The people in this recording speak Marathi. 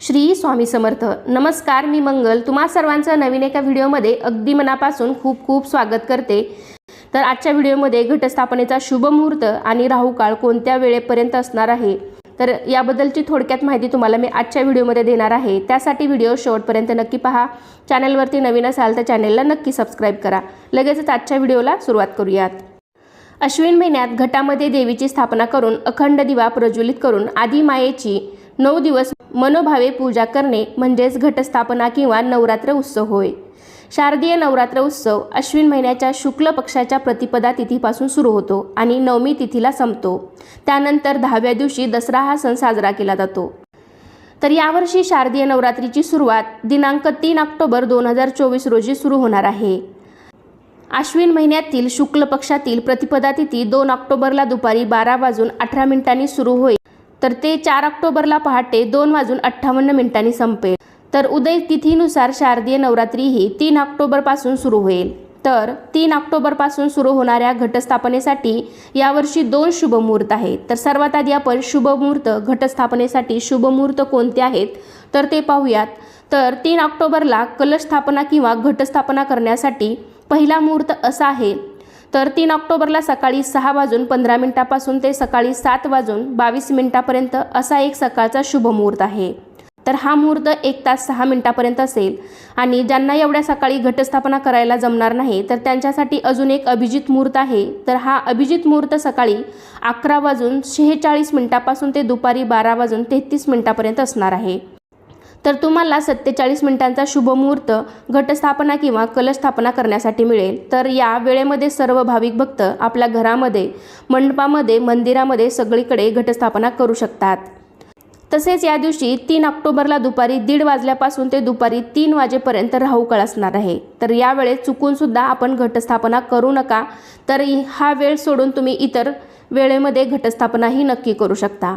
श्री स्वामी समर्थ. नमस्कार मी मंगल. तुम्हा सर्वांचं नवीन एका व्हिडिओमध्ये अगदी मनापासून खूप खूप स्वागत करते. तर आजच्या व्हिडिओमध्ये घटस्थापनेचा शुभ मुहूर्त आणि राहू काळ कोणत्या वेळेपर्यंत असणार आहे? तर याबद्दलची थोडक्यात माहिती तुम्हाला मी आजच्या व्हिडिओमध्ये देणार आहे. त्यासाठी व्हिडिओ शेवटपर्यंत नक्की पहा. चॅनलवरती नवीन असाल तर चॅनलला नक्की सबस्क्राईब करा. लगेचच आजच्या व्हिडिओला सुरुवात करूयात. अश्विन महिन्यात घटामध्ये देवीची स्थापना करून अखंड दिवा प्रज्वलित करून आदी मायेची नऊ दिवस मनोभावे पूजा करणे म्हणजेच घटस्थापना किंवा नवरात्र उत्सव होय. शारदीय नवरात्र उत्सव अश्विन महिन्याच्या शुक्ल पक्षाच्या प्रतिपदा तिथीपासून सुरू होतो आणि नवमी तिथीला संपतो. त्यानंतर दहाव्या दिवशी दसरा हा सण साजरा केला जातो. तर यावर्षी शारदीय नवरात्रीची सुरुवात दिनांक तीन ऑक्टोबर दोन हजार चोवीस रोजी सुरू होणार आहे. आश्विन महिन्यातील शुक्ल पक्षातील प्रतिपदा तिथी दोन ऑक्टोबरला दुपारी बारा वाजून अठरा मिनिटांनी सुरू होईल. तर ते चार ऑक्टोबरला पहाटे दोन वाजून अठ्ठावन्न मिनिटांनी संपेल. तर उदय तिथीनुसार शारदीय नवरात्री ही तीन ऑक्टोबरपासून सुरू होईल. तर तीन ऑक्टोबरपासून सुरू होणाऱ्या घटस्थापनेसाठी यावर्षी दोन शुभमुहूर्त आहेत. तर सर्वात आधी आपण शुभमुहूर्त घटस्थापनेसाठी शुभमुहूर्त कोणते आहेत? तर ते पाहूयात. तर तीन ऑक्टोबरला कलशस्थापना किंवा घटस्थापना करण्यासाठी पहिला मुहूर्त असा आहे. तर तीन ऑक्टोबरला सकाळी सहा वाजून पंधरा मिनिटापासून ते सकाळी सात वाजून बावीस मिनिटापर्यंत असा एक सकाळचा शुभ मुहूर्त आहे. तर हा मुहूर्त एक तास सहा मिनिटापर्यंत असेल. आणि ज्यांना एवढ्या सकाळी घटस्थापना करायला जमणार नाही तर त्यांच्यासाठी अजून एक अभिजित मुहूर्त आहे. तर हा अभिजित मुहूर्त सकाळी अकरा वाजून शेहेचाळीस मिनिटापासून ते दुपारी बारा वाजून तेहतीस मिनिटापर्यंत असणार आहे. तर तुम्हाला सत्तेचाळीस मिनिटांचा शुभमुहूर्त घटस्थापना किंवा कलशस्थापना करण्यासाठी मिळेल. तर या वेळेमध्ये सर्व भाविक भक्त आपल्या घरामध्ये मंडपामध्ये मंदिरामध्ये सगळीकडे घटस्थापना करू शकतात. तसेच या दिवशी तीन ऑक्टोबरला दुपारी दीड वाजल्यापासून ते दुपारी तीन वाजेपर्यंत राहू काळ असणार आहे. तर यावेळेस चुकूनसुद्धा आपण घटस्थापना करू नका. तर हा वेळ सोडून तुम्ही इतर वेळेमध्ये घटस्थापनाही नक्की करू शकता.